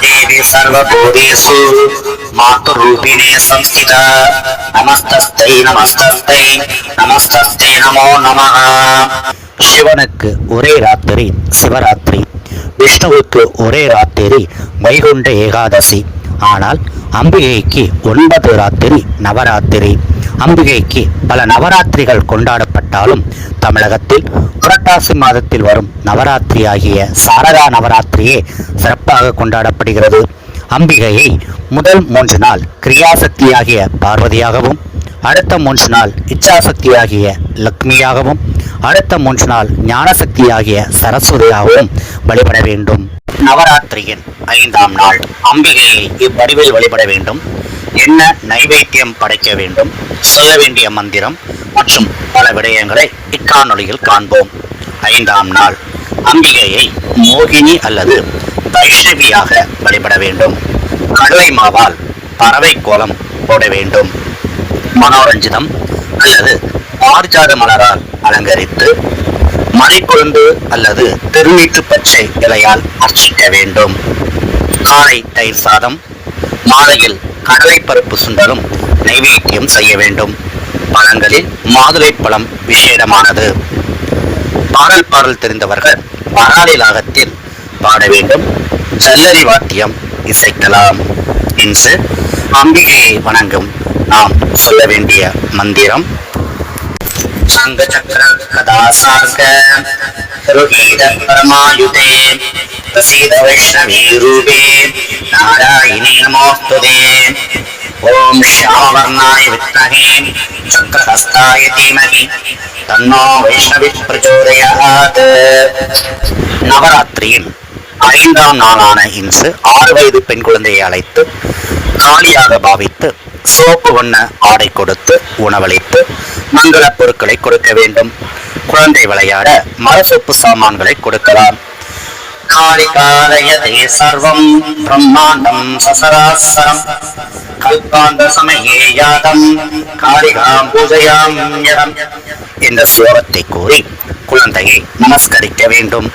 देवी सर्वभूतेषु मातृरूपिणे संस्थिता नमस्तस्यै नमस्तस्यै नमस्तस्यै नमो नमः சிவனுக்கு ஒரே ராத்திரி சிவராத்திரி விஷ்ணுவுக்கு ஒரே ராத்திரி வைகுண்ட ஏகாதசி ஆனால் அம்பிகைக்கு ஒன்பது ராத்திரி நவராத்திரி அம்பிகைக்கு பல நவராத்திரிகள் கொண்டாடப்பட்டாலும் தமிழகத்தில் புரட்டாசி மாதத்தில் வரும் நவராத்திரி ஆகிய சாரதா நவராத்திரியே சிறப்பாக கொண்டாடப்படுகிறது. அம்பிகையை முதல் மூன்று நாள் கிரியாசக்தியாகிய பார்வதியாகவும் அடுத்த மூன்று நாள் இச்சாசக்தியாகிய லக்ஷ்மியாகவும் அடுத்த மூன்று நாள் ஞானசக்தியாகிய சரஸ்வதியாகவும் வழிபட வேண்டும். நவராத்திரியின் ஐந்தாம் நாள் அம்பிகையை இவ்வடிவில் வழிபட வேண்டும். என்ன நைவேத்தியம் படைக்க வேண்டும்? சொல்ல வேண்டிய மந்திரம் மற்றும் பல விடயங்களை இக்காணொலியில் காண்போம். ஐந்தாம் நாள் அம்பிகையை மோகினி அல்லது வைஷ்ணவியாக வழிபட வேண்டும். கடுவை மாவால் பறவை கோலம் போட வேண்டும். மனோரஞ்சிதம் அல்லது ஆர்ஜாத மலரால் அலங்கரித்து மலைக்கொழுந்து அல்லது திருநீற்று பச்சை இலையால் அர்ச்சிக்க வேண்டும். காலை தயிர் சாதம் மாலையில் கடலைப்பருப்பு சுண்டலும் நைவேத்தியம் செய்ய வேண்டும். பழங்களில் மாதுளைப்பழம் விசேடமானது. பாடல் பாடல் தெரிந்தவர்கள் வராளி பாட வேண்டும். ஜல்லரி வாத்தியம் இசைக்கலாம். என்று அம்பிகையை வணங்கும் நாம் சொல்ல வேண்டிய மந்திரம். சங்க சக்கர கதா சார்க பரமாயுதே. பிரசீத வைஷ்ணவி ரூபே. நாராயணி நமோஸ்துதே. ஓம் ஷியாமவர்ணாய வித்மஹே சக்கரஹஸ்தாய தீமஹி தன்னோ வைஷ்ணவி பிரச்சோதயாத் நவராத்திரியின் ஐந்தாம் நாளான இன்று ஆறு வயது பெண் குழந்தையை அழைத்து காளியாக பாவித்து சோப்பு வண்ண ஆடை கொடுத்து உணவளித்து மங்கள பொருட்களை கொடுக்க வேண்டும். குழந்தை விளையாட மரசோப்பு சாமான்களை கொடுக்கலாம். காளிகாலயதே சர்வம் பிரம்மாண்டம் சசராசரம். கல்பாந்த யாதம் பூஜையாம் என்ற ஸ்லோகத்தை கூறி குழந்தையை நமஸ்கரிக்க வேண்டும்.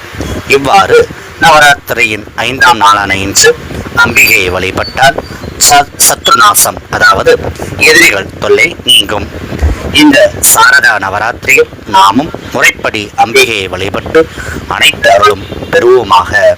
இவ்வாறு நவராத்திரியின் ஐந்தாம் நாளான இன்று அம்பிகையை வழிபட்டால் ச- அதாவது எதிரிகள் தொல்லை நீங்கும். இந்த சாரதா நவராத்திரியில் நாமும் முறைப்படி அம்பிகையை வழிபட்டு அனைத்து அருளும் பெறுவோமாக.